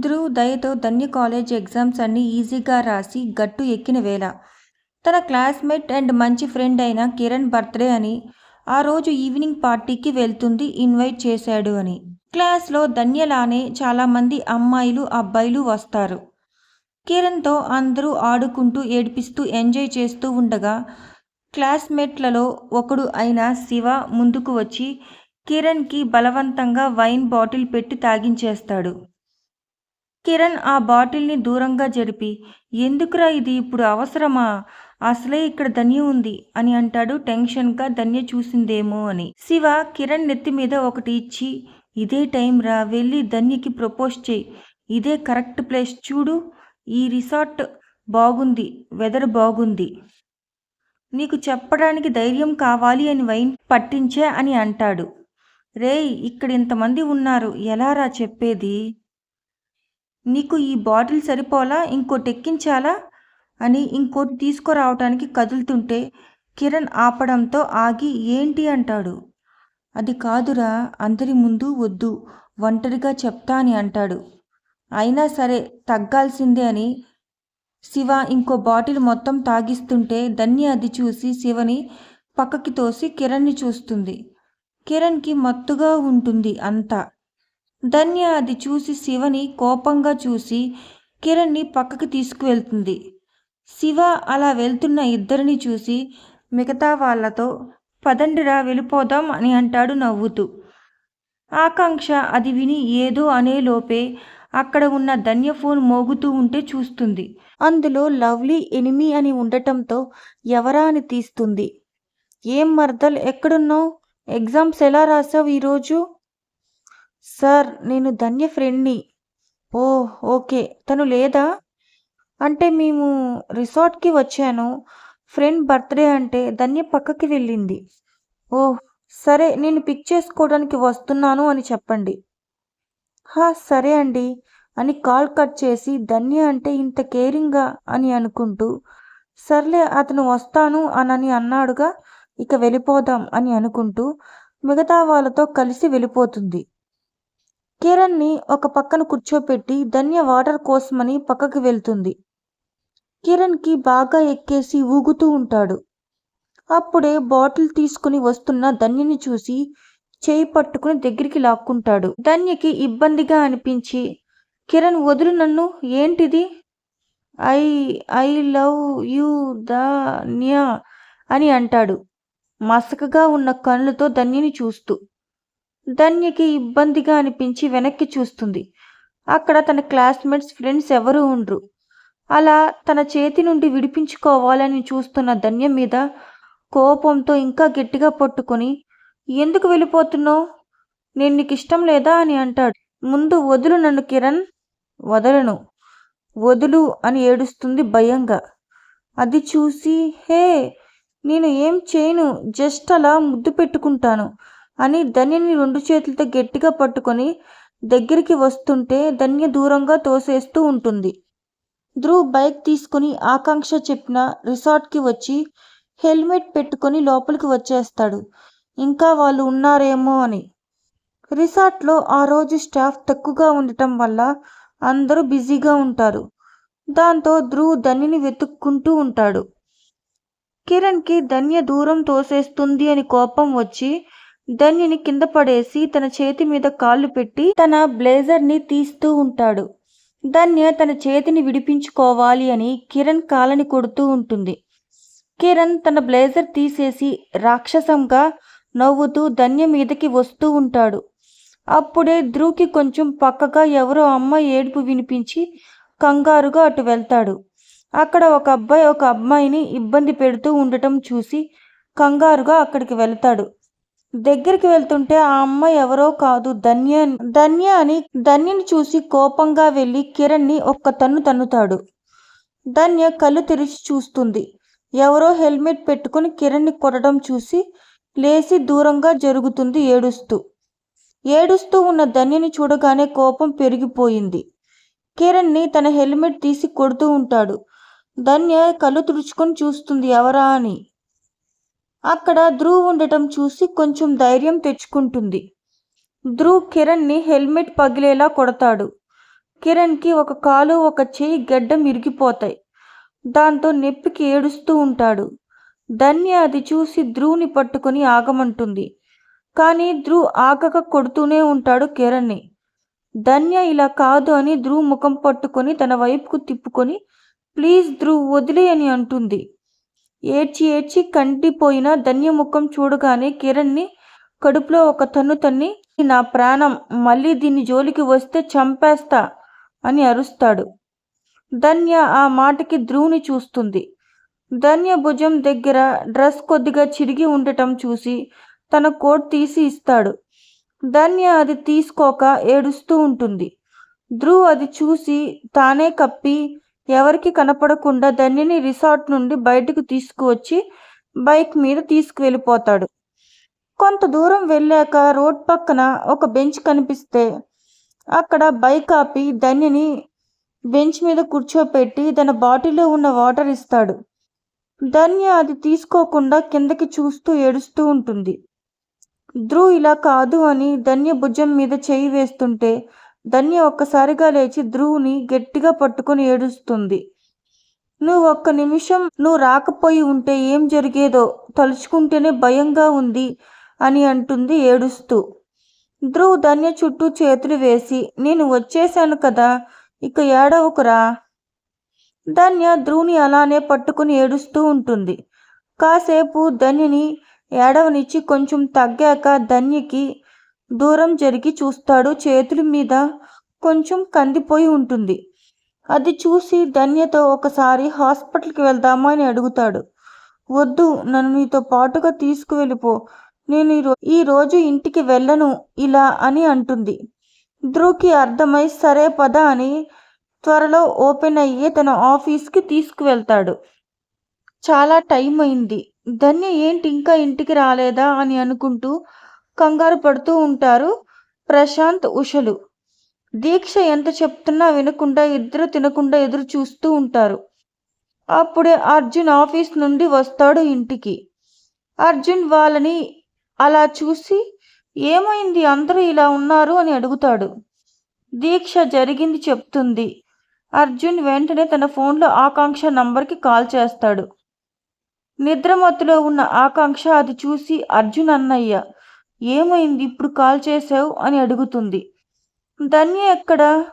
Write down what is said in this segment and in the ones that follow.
ధ్రువ్ దయతో ధన్య college exams అన్ని ఈజీగా రాసి గట్టు ఎక్కిన వేళ. తన క్లాస్మేట్ అండ్ మంచి ఫ్రెండ్ అయిన కిరణ్ బర్త్డే అని ఆ రోజు ఈవినింగ్ పార్టీకి వెళ్తుంది ఇన్వైట్ చేశాడు అని. క్లాస్లో ధన్యలానే చాలామంది అమ్మాయిలు అబ్బాయిలు వస్తారు. కిరణ్తో అందరూ ఆడుకుంటూ ఏడిపిస్తూ ఎంజాయ్ చేస్తూ ఉండగా క్లాస్మేట్లలో ఒకడు అయిన శివ ముందుకు వచ్చి కిరణ్కి బలవంతంగా వైన్ బాటిల్ పెట్టి తాగించేస్తాడు. కిరణ్ ఆ బాటిల్ని దూరంగా జరిపి ఎందుకురా ఇది ఇప్పుడు అవసరమా? అసలే ఇక్కడ ధన్య ఉంది అని అంటాడు టెన్షన్గా ధన్య చూసిందేమో అని. శివ కిరణ్ నెత్తి మీద ఒకటి ఇచ్చి ఇదే టైం రా వెళ్ళి ధన్యకి ప్రపోజ్ చేయి. ఇదే కరెక్ట్ ప్లేస్ చూడు. ఈ రిసార్ట్ బాగుంది వెదర్ బాగుంది. నీకు చెప్పడానికి ధైర్యం కావాలి అని వైన్ పట్టించే అని అంటాడు. రేయ్ ఇక్కడ ఇంతమంది ఉన్నారు. ఎలారా చెప్పేది? నీకు ఈ బాటిల్ సరిపోలా? ఇంకోటి ఎక్కించాలా అని ఇంకోటి తీసుకురావటానికి కదులుతుంటే కిరణ్ ఆపడంతో ఆగి ఏంటి? అంటాడు. అది కాదురా అందరి ముందు వద్దు ఒంటరిగా చెప్తా అని అంటాడు. అయినా సరే తగ్గాల్సిందే అని శివ ఇంకో బాటిల్ మొత్తం తాగిస్తుంటే ధన్య అది చూసి శివని పక్కకి తోసి కిరణ్ని చూస్తుంది. కిరణ్కి మత్తుగా ఉంటుంది అంతా. ధన్య అది చూసి శివని కోపంగా చూసి కిరణ్ని పక్కకి తీసుకువెళ్తుంది. శివ అలా వెళ్తున్న ఇద్దరిని చూసి మిగతా వాళ్ళతో పదండిరా వెళ్ళిపోదాం అని అంటాడు నవ్వుతూ. ఆకాంక్ష అది విని ఏదో అనే లోపే అక్కడ ఉన్న ధన్య ఫోన్ మోగుతూ ఉంటే చూస్తుంది. అందులో లవ్లీ ఎనిమి అని ఉండటంతో ఎవరా అని తీస్తుంది. ఏం మర్దల్ ఎక్కడున్నావు? ఎగ్జామ్స్ ఎలా రాసావు ఈరోజు? సార్ నేను ధన్య ఫ్రెండ్ని. Oh okay. తను లేదా? అంటే మేము రిసార్ట్కి వచ్చాను. ఫ్రెండ్ బర్త్డే అంటే ధన్య పక్కకి వెళ్ళింది. ఓ సరే నేను పిక్ చేసుకోవడానికి వస్తున్నాను అని చెప్పండి. హా సరే అండి. అని కాల్ కట్ చేసి ధన్య అంటే ఇంత కేరింగ్గా అని అనుకుంటూ సర్లే అతను వస్తాను అనని అన్నాడుగా ఇక వెళ్ళిపోదాం అని అనుకుంటూ మిగతా వాళ్ళతో కలిసి వెళ్ళిపోతుంది. కిరణ్ని ఒక పక్కన కూర్చోపెట్టి ధన్య వాటర్ కోసమని పక్కకి వెళ్తుంది. కిరణ్కి బాగా ఎక్కేసి ఊగుతూ ఉంటాడు. అప్పుడే బాటిల్ తీసుకుని వస్తున్న ధన్యని చూసి చేయి పట్టుకుని దగ్గరికి లాక్కుంటాడు. ధన్యకి ఇబ్బందిగా అనిపించి కిరణ్ వదులు నన్ను ఏంటిది? I I love you Dhanya అని అంటాడు. మసకగా ఉన్న కళ్ళుతో ధన్యని చూస్తూ. ధన్యకి ఇబ్బందిగా అనిపించి వెనక్కి చూస్తుంది. అక్కడ తన క్లాస్మేట్స్ ఫ్రెండ్స్ ఎవరు ఉండరు. అలా తన చేతి నుండి విడిపించుకోవాలని చూస్తున్న ధన్య మీద కోపంతో ఇంకా గట్టిగా పట్టుకొని ఎందుకు వెళ్ళిపోతున్నావు? నేను నీకు ఇష్టం లేదా? అని అంటాడు. ముందు వదులు నన్ను కిరణ్ వదలను. వదులు అని ఏడుస్తుంది భయంగా. అది చూసి హే నేను ఏం చేయను జస్ట్ అలా ముద్దు పెట్టుకుంటాను. అని ధన్యని రెండు చేతులతో గట్టిగా పట్టుకొని దగ్గరికి వస్తుంటే ధన్య దూరంగా తోసేస్తూ ఉంటుంది. ధ్రువ్ బైక్ తీసుకుని ఆకాంక్ష చెప్పిన రిసార్ట్కి వచ్చి హెల్మెట్ పెట్టుకొని లోపలికి వచ్చేస్తాడు. ఇంకా వాళ్ళు ఉన్నారేమో అని. రిసార్ట్లో ఆ రోజు స్టాఫ్ తక్కువగా ఉండటం వల్ల అందరూ బిజీగా ఉంటారు. దాంతో ధ్రువ్ ధన్యని వెతుక్కుంటూ ఉంటాడు. కిరణ్కి ధన్య దూరం తోసేస్తుంది అని కోపం వచ్చి ధన్యని కింద పడేసి తన చేతి మీద కాళ్ళు పెట్టి తన బ్లేజర్ని తీస్తూ ఉంటాడు. ధన్య తన చేతిని విడిపించుకోవాలి అని కిరణ్ కాలని కొడుతూ ఉంటుంది. కిరణ్ తన బ్లేజర్ తీసేసి రాక్షసంగా నవ్వుతూ ధన్య మీదకి వస్తూ ఉంటాడు. అప్పుడే ధ్రువ్కి కొంచెం పక్కగా ఎవరో అమ్మ ఏడుపు వినిపించి కంగారుగా అటు వెళ్తాడు. అక్కడ ఒక అబ్బాయి ఒక అమ్మాయిని ఇబ్బంది పెడుతూ ఉండటం చూసి కంగారుగా అక్కడికి వెళ్తాడు. దగ్గరికి వెళ్తుంటే ఆ అమ్మ ఎవరో కాదు ధన్య ధన్య అని ధన్యని చూసి కోపంగా వెళ్ళి కిరణ్ని ఒక్క తన్ను తన్నుతాడు. ధన్య కళ్ళు తెరిచి చూస్తుంది. ఎవరో హెల్మెట్ పెట్టుకుని కిరణ్ని కొట్టడం చూసి లేచి దూరంగా జరుగుతుంది ఏడుస్తూ. ఏడుస్తూ ఉన్న ధన్యని చూడగానే కోపం పెరిగిపోయింది. కిరణ్ని తన హెల్మెట్ తీసి కొడుతూ ఉంటాడు. ధన్య కళ్ళు తుడుచుకొని చూస్తుంది ఎవరా అని. అక్కడ ధ్రువ్ ఉండటం చూసి కొంచెం ధైర్యం తెచ్చుకుంటుంది. ధ్రువ్ కిరణ్ని హెల్మెట్ పగిలేలా కొడతాడు. కిరణ్కి ఒక కాలు ఒక చేయి గడ్డం ఇరిగిపోతాయి. దాంతో నొప్పికి ఏడుస్తూ ఉంటాడు. ధన్య అది చూసి ధ్రువుని పట్టుకొని ఆగమంటుంది. కానీ ధ్రువ్ ఆగక కొడుతూనే ఉంటాడు కిరణ్ని. ధన్య ఇలా కాదు అని ధ్రువ్ ముఖం పట్టుకొని తన వైపుకు తిప్పుకొని ప్లీజ్ ధ్రువ్ వదిలే అని అంటుంది. ఏడ్చి ఏడ్చి కంటిపోయిన ధన్య ముఖం చూడగానే కిరణ్ని కడుపులో ఒక తన్ను తన్ని నా ప్రాణం మళ్ళీ దీని జోలికి వస్తే చంపేస్తా అని అరుస్తాడు. ధన్య ఆ మాటకి ధ్రువుని చూస్తుంది. ధన్య భుజం దగ్గర డ్రెస్ కొద్దిగా చిరిగి ఉండటం చూసి తన కోట్ తీసి ఇస్తాడు. ధన్య అది తీసుకోక ఏడుస్తూ ఉంటుంది. ధ్రువ్ అది చూసి తానే కప్పి ఎవరికి కనపడకుండా ధన్యని రిసార్ట్ నుండి బయటకు తీసుకువచ్చి బైక్ మీద తీసుకువెళ్ళిపోతాడు. కొంత దూరం వెళ్ళాక రోడ్ పక్కన ఒక బెంచ్ కనిపిస్తే అక్కడ బైక్ ఆపి ధన్యని బెంచ్ మీద కూర్చోపెట్టి తన బాటిల్లో ఉన్న వాటర్ ఇస్తాడు. ధన్య అది తీసుకోకుండా కిందకి చూస్తూ ఏడుస్తూ ఉంటుంది. ధ్రువ్ ఇలా కాదు అని ధన్య భుజం మీద చేయి వేస్తుంటే ధన్య ఒక్కసారిగా లేచి ధ్రువుని గట్టిగా పట్టుకొని ఏడుస్తుంది. నువ్వు ఒక్క నిమిషం నువ్వు రాకపోయి ఉంటే ఏం జరిగేదో? తలుచుకుంటేనే భయంగా ఉంది అని అంటుంది ఏడుస్తూ. ధ్రువ్ ధన్య చుట్టూ చేతులు వేసి నేను వచ్చేశాను కదా ఇక ఏడవకురా ధన్య ధ్రువుని అలానే పట్టుకుని ఏడుస్తూ ఉంటుంది. కాసేపు ధన్యని ఏడవనిచ్చి కొంచెం తగ్గాక ధన్యకి దూరం జరిగి చూస్తాడు. చేతుల మీద కొంచెం కందిపోయి ఉంటుంది. అది చూసి ధన్యతో ఒకసారి హాస్పిటల్కి వెళ్దామా అని అడుగుతాడు. వద్దు నన్ను నీతో పాటుగా తీసుకువెళ్ళిపో. నేను ఈ రోజు ఇంటికి వెళ్ళను ఇలా అని అంటుంది. ధ్రువ్కి అర్థమై సరే పద అని త్వరలో ఓపెన్ అయ్యి తన ఆఫీస్కి తీసుకువెళ్తాడు. చాలా టైం అయింది. ధన్య ఏంటి ఇంకా ఇంటికి రాలేదా అని అనుకుంటూ కంగారు పడుతూ ఉంటారు. ప్రశాంత్ ఉషలు. దీక్ష ఎంత చెప్తున్నా వినకుండా ఇద్దరు తినకుండా ఎదురు చూస్తూ ఉంటారు. అప్పుడే అర్జున్ ఆఫీస్ నుండి వస్తాడు ఇంటికి. అర్జున్ వాళ్ళని అలా చూసి ఏమైంది? అందరూ ఇలా ఉన్నారు అని అడుగుతాడు. దీక్ష జరిగింది చెప్తుంది. అర్జున్ వెంటనే తన ఫోన్లో ఆకాంక్ష నంబర్కి కాల్ చేస్తాడు. నిద్రమత్తులో ఉన్న ఆకాంక్ష అది చూసి అర్జున్ అన్నయ్య ఏమైంది? ఇప్పుడు కాల్ చేసావు అని అడుగుతుంది. ధన్య ఎక్కడ?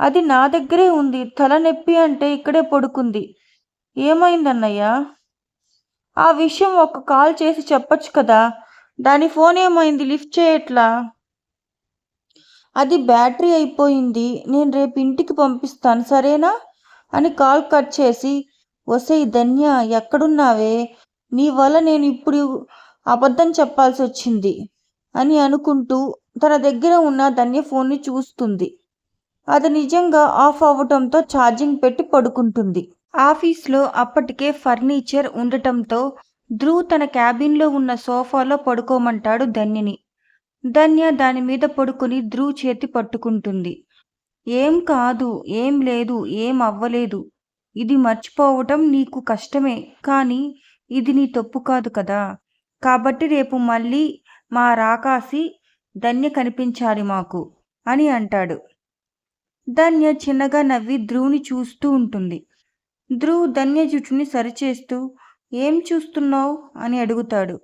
అది నా దగ్గరే ఉంది. తలనొప్పి అంటే ఇక్కడే పడుకుంది. ఏమైందన్నయ్యా? ఆ విషయం ఒక కాల్ చేసి చెప్పొచ్చు కదా. దాని ఫోన్ ఏమైంది? లిఫ్ట్ చేయట్లా? అది బ్యాటరీ అయిపోయింది. నేను రేపు ఇంటికి పంపిస్తాను సరేనా? అని కాల్ కట్ చేసి వసై ధన్య ఎక్కడున్నావే? నీ వల్ల నేను ఇప్పుడు అబద్ధం చెప్పాల్సి వచ్చింది అని అనుకుంటూ తన దగ్గర ఉన్న ధన్య ఫోన్ని చూస్తుంది. అది నిజంగా ఆఫ్ అవ్వటంతో ఛార్జింగ్ పెట్టి పడుకుంటుంది. ఆఫీస్లో అప్పటికే ఫర్నిచర్ ఉండటంతో ధ్రువ్ తన క్యాబిన్లో ఉన్న సోఫాలో పడుకోమంటాడు ధన్యని. ధన్య దాని మీద పడుకుని ధ్రువ్ చేతి పట్టుకుంటుంది. ఏం కాదు ఏం లేదు ఏం అవ్వలేదు. ఇది మర్చిపోవటం నీకు కష్టమే కానీ ఇది నీ తప్పు కాదు కదా. కాబట్టి రేపు మళ్ళీ మా రాకాసి ధన్య కనిపించాలి మాకు అని అంటాడు. ధన్య చిన్నగా నవ్వి ధ్రువుని చూస్తూ ఉంటుంది. ధ్రువ్ ధన్య జుట్టుని సరిచేస్తూ ఏం చూస్తున్నావు? అని అడుగుతాడు.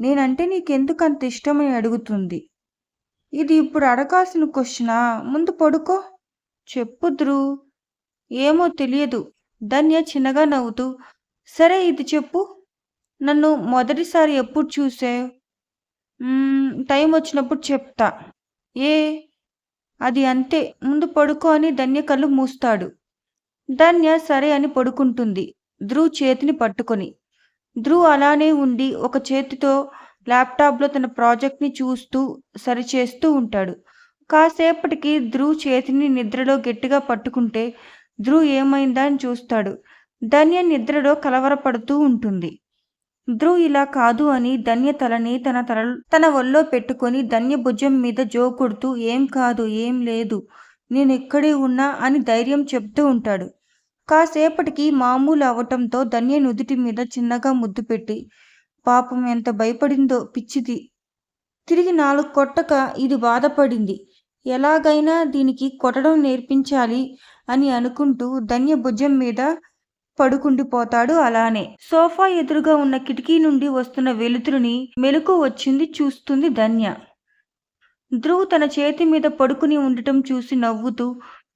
నేనంటే నీకెందుకు అంత ఇష్టమని అడుగుతుంది. ఇది ఇప్పుడు అడగాల్సిన క్వశ్చనా? ముందు పడుకో. చెప్పు ధ్రువ్. ఏమో తెలియదు. ధన్య చిన్నగా నవ్వుతూ సరే ఇది చెప్పు. నన్ను మొదటిసారి ఎప్పుడు చూసావు? టైం వచ్చినప్పుడు చెప్తా. ఏ? అది అంతే. ముందు పడుకో అని ధన్య కళ్ళు మూస్తాడు. ధన్య సరే అని పడుకుంటుంది. ధ్రువ్ చేతిని పట్టుకొని. ధ్రువ్ అలానే ఉండి ఒక చేతితో ల్యాప్టాప్లో తన ప్రాజెక్ట్ని చూస్తూ సరిచేస్తూ ఉంటాడు. కాసేపటికి ధ్రువ్ చేతిని నిద్రలో గట్టిగా పట్టుకుంటే ధ్రువ్ ఏమైందా అని చూస్తాడు. ధన్య నిద్రలో కలవరపడుతూ ఉంటుంది. ధ్రువ్ ఇలా కాదు అని ధన్య తలని తన తల తన ఒళ్ళో పెట్టుకొని ధన్య భుజం మీద జోకుడుతూ ఏం కాదు ఏం లేదు. నేను ఇక్కడే ఉన్నా అని ధైర్యం చెప్తూ ఉంటాడు. కాసేపటికి మామూలు అవటంతో ధన్య నుదుటి మీద చిన్నగా ముద్దు పెట్టి పాపం ఎంత భయపడిందో పిచ్చిది. తిరిగి నాలుగు కొట్టక ఇది బాధపడింది. ఎలాగైనా దీనికి కొట్టడం నేర్పించాలి అని అనుకుంటూ ధన్య భుజం మీద పడుకుండిపోతాడు అలానే. సోఫా ఎదురుగా ఉన్న కిటికీ నుండి వస్తున్న వెలుతురుని మెలకు వచ్చింది చూస్తుంది ధన్య. ధ్రువ్ తన చేతి మీద పడుకుని ఉండటం చూసి నవ్వుతూ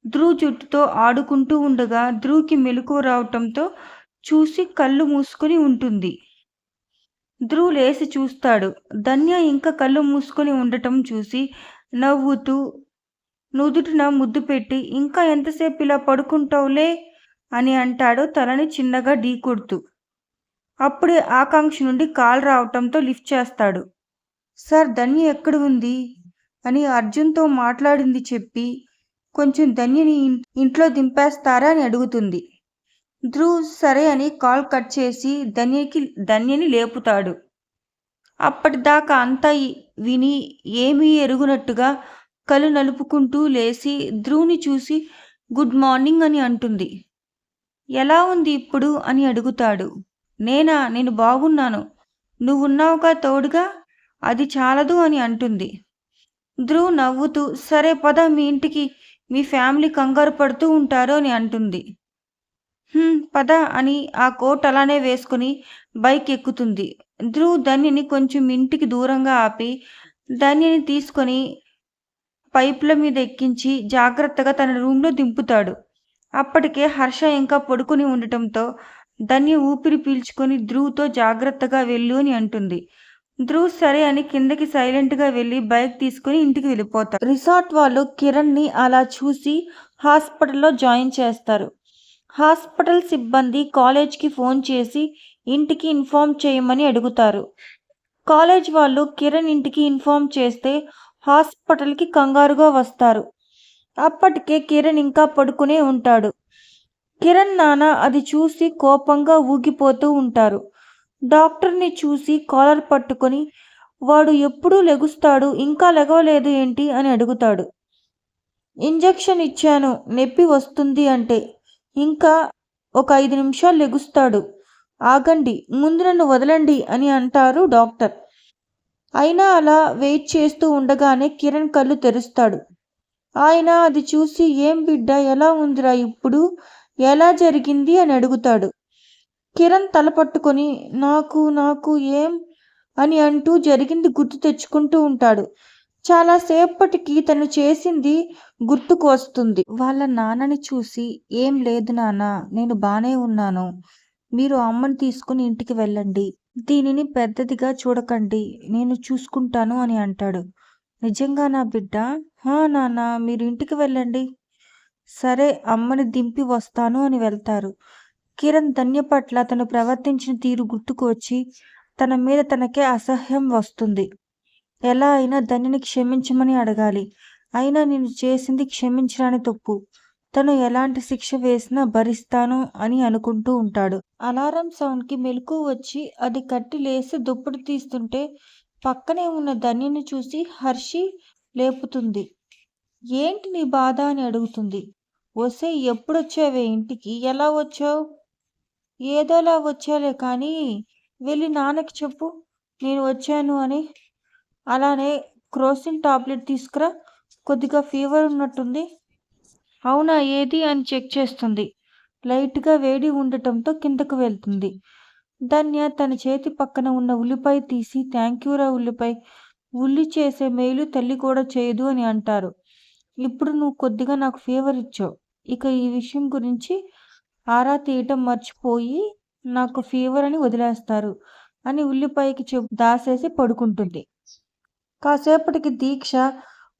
ధ్రువ్ జుట్టుతో ఆడుకుంటూ ఉండగా ధ్రువ్కి మెలకు రావటంతో చూసి కళ్ళు మూసుకొని ఉంటుంది. ధ్రువ్ లేసి చూస్తాడు. ధన్య ఇంకా కళ్ళు మూసుకొని ఉండటం చూసి నవ్వుతూ నుదుటిన ముద్దు పెట్టి ఇంకా ఎంతసేపు ఇలా పడుకుంటావులే? అని అంటాడు తలని చిన్నగా ఢీకొడుతూ అప్పుడే ఆకాంక్ష నుండి కాల్ రావటంతో లిఫ్ట్ చేస్తాడు. సార్ ధన్య ఎక్కడ ఉంది? అని అర్జున్తో మాట్లాడింది చెప్పి కొంచెం ధన్యని ఇంట్లో దింపేస్తారా? అని అడుగుతుంది. ధ్రువ్ సరే అని కాల్ కట్ చేసి ధన్యకి ధన్యని లేపుతాడు. అప్పటిదాకా అంతా విని ఏమీ ఎరుగునట్టుగా కళ్ళు నలుపుకుంటూ లేచి ధ్రువుని చూసి గుడ్ మార్నింగ్ అని అంటుంది. ఎలా ఉంది ఇప్పుడు అని అడుగుతాడు. నేనా నేను బాగున్నాను. నువ్వున్నావుగా తోడుగా? అది చాలదు అని అంటుంది. ధ్రువ్ నవ్వుతూ సరే పద మీ ఇంటికి మీ ఫ్యామిలీ కంగారు పడుతూ ఉంటారు అని అంటుంది. పద అని ఆ కోట్ అలానే వేసుకుని బైక్ ఎక్కుతుంది. ధ్రువ్ ధన్యని కొంచెం ఇంటికి దూరంగా ఆపి ధన్యని తీసుకొని పైపుల మీద ఎక్కించి జాగ్రత్తగా తన రూమ్లో దింపుతాడు. అప్పటికే హర్ష ఇంకా పడుకుని ఉండటంతో ధన్య ఊపిరి పీల్చుకొని ధ్రువ్తో జాగ్రత్తగా వెళ్ళు అని అంటుంది. ధ్రువ్ సరే అని కిందకి సైలెంట్గా వెళ్ళి బైక్ తీసుకుని ఇంటికి వెళ్ళిపోతారు. రిసార్ట్ వాళ్ళు కిరణ్ని అలా చూసి హాస్పిటల్లో జాయిన్ చేస్తారు. హాస్పిటల్ సిబ్బంది కాలేజ్కి ఫోన్ చేసి ఇంటికి ఇన్ఫామ్ చేయమని అడుగుతారు. కాలేజ్ వాళ్ళు కిరణ్ ఇంటికి ఇన్ఫామ్ చేస్తే హాస్పిటల్కి కంగారుగా వస్తారు. అప్పటికే కిరణ్ ఇంకా పడుకునే ఉంటాడు. కిరణ్ నాన్న అది చూసి కోపంగా ఊగిపోతూ ఉంటారు. డాక్టర్ని చూసి కాలర్ పట్టుకొని వాడు ఎప్పుడూ లెగుస్తాడు ఇంకా లెగవలేదు ఏంటి? అని అడుగుతాడు. ఇంజెక్షన్ ఇచ్చాను నొప్పి వస్తుంది అంటే ఇంకా ఒక ఐదు నిమిషాలు లెగుస్తాడు. ఆగండి ముందు నన్ను వదలండి అని అంటారు డాక్టర్. అయినా అలా వెయిట్ చేస్తూ ఉండగానే కిరణ్ కళ్ళు తెరుస్తాడు. ఆయన అది చూసి ఏం బిడ్డ ఎలా ఉందిరా ఇప్పుడు? ఎలా జరిగింది? అని అడుగుతాడు. కిరణ్ తల పట్టుకొని నాకు నాకు ఏం? అని అంటూ జరిగింది గుర్తు తెచ్చుకుంటూ ఉంటాడు. చాలా సేపటికి తను చేసింది గుర్తుకు వస్తుంది. వాళ్ళ నాన్నని చూసి ఏం లేదు నాన్న నేను బాగానే ఉన్నాను. మీరు అమ్మని తీసుకుని ఇంటికి వెళ్ళండి. దీనిని పెద్దదిగా చూడకండి. నేను చూసుకుంటాను అని అంటాడు. నిజంగా నా బిడ్డ? హా నాన్న మీరు ఇంటికి వెళ్ళండి. సరే అమ్మని దింపి వస్తాను అని వెళ్తారు. కిరణ్ ధన్య పట్ల తను ప్రవర్తించిన తీరు గుర్తుకు వచ్చి తన మీద తనకే అసహ్యం వస్తుంది. ఎలా అయినా ధన్యని క్షమించమని అడగాలి. అయినా నేను చేసింది క్షమించరాని తప్పు. తను ఎలాంటి శిక్ష వేసినా భరిస్తాను అని అనుకుంటూ ఉంటాడు. అలారం సౌండ్కి మెలకు వచ్చి అది కట్టి లేసి దుప్పటి తీస్తుంటే పక్కనే ఉన్న ధన్యని చూసి హర్షి లేపుతుంది. ఏంటి నీ బాధ అని అడుగుతుంది. వస్తే ఎప్పుడొచ్చావే ఇంటికి? ఎలా వచ్చావు? ఏదోలా వచ్చాలే కానీ వెళ్ళి నాన్నకి చెప్పు. నేను వచ్చాను అని. అలానే క్రోసిన్ టాబ్లెట్ తీసుకురా. కొద్దిగా ఫీవర్ ఉన్నట్టుంది. అవునా ఏది అని చెక్ చేస్తుంది. లైట్గా వేడి ఉండటంతో కిందకు వెళ్తుంది. ధన్య తన చేతి పక్కన ఉన్న ఉల్లిపాయ తీసి థ్యాంక్ యూరా ఉల్లిపాయ. ఉల్లి చేసే మేలు తల్లి కూడా చేయదు అని అంటారు. ఇప్పుడు నువ్వు కొద్దిగా నాకు ఫీవర్ ఇచ్చావు. ఇక ఈ విషయం గురించి ఆరా తీయటం మర్చిపోయి నాకు ఫీవర్ అని వదిలేస్తారు అని ఉల్లిపాయకి చెప్ దాసేసి పడుకుంటుంది. కాసేపటికి దీక్ష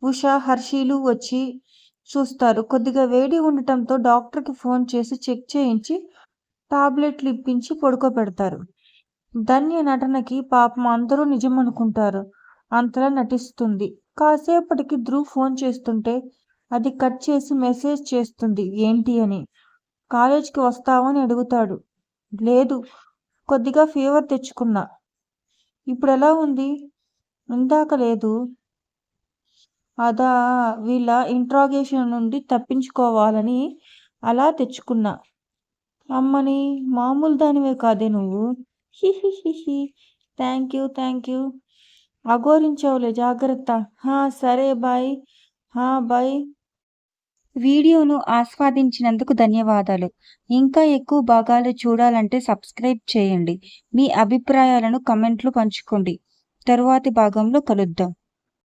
ఉష హర్షీలు వచ్చి చూస్తారు. కొద్దిగా వేడి ఉండటంతో డాక్టర్కి ఫోన్ చేసి చెక్ చేయించి టాబ్లెట్లు ఇప్పించి పడుకోబెడతారు. ధన్య నటనకి పాపం అందరూ నిజం అనుకుంటారు అంతలా నటిస్తుంది. కాసేపటికి ధ్రువ్ ఫోన్ చేస్తుంటే అది కట్ చేసి మెసేజ్ చేస్తుంది. ఏంటి అని. కాలేజ్కి వస్తావని అడుగుతాడు. లేదు కొద్దిగా ఫీవర్ తెచ్చుకున్నా. ఇప్పుడు ఎలా ఉంది? ఇందాక లేదు. అదా వీళ్ళ ఇంట్రాగేషన్ నుండి తప్పించుకోవాలని అలా తెచ్చుకున్నా. అమ్మని మామూలు దానివే కాదే నువ్వు. హిహిహిహి థ్యాంక్ యూ థ్యాంక్ యూ అఘోరించావులే జాగ్రత్త. హా సరే బాయ్ హా బాయ్ వీడియోను ఆస్వాదించినందుకు ధన్యవాదాలు. ఇంకా ఎక్కువ భాగాలు చూడాలంటే సబ్స్క్రైబ్ చేయండి. మీ అభిప్రాయాలను కమెంట్లు పంచుకోండి. తరువాతి భాగంలో కలుద్దాం.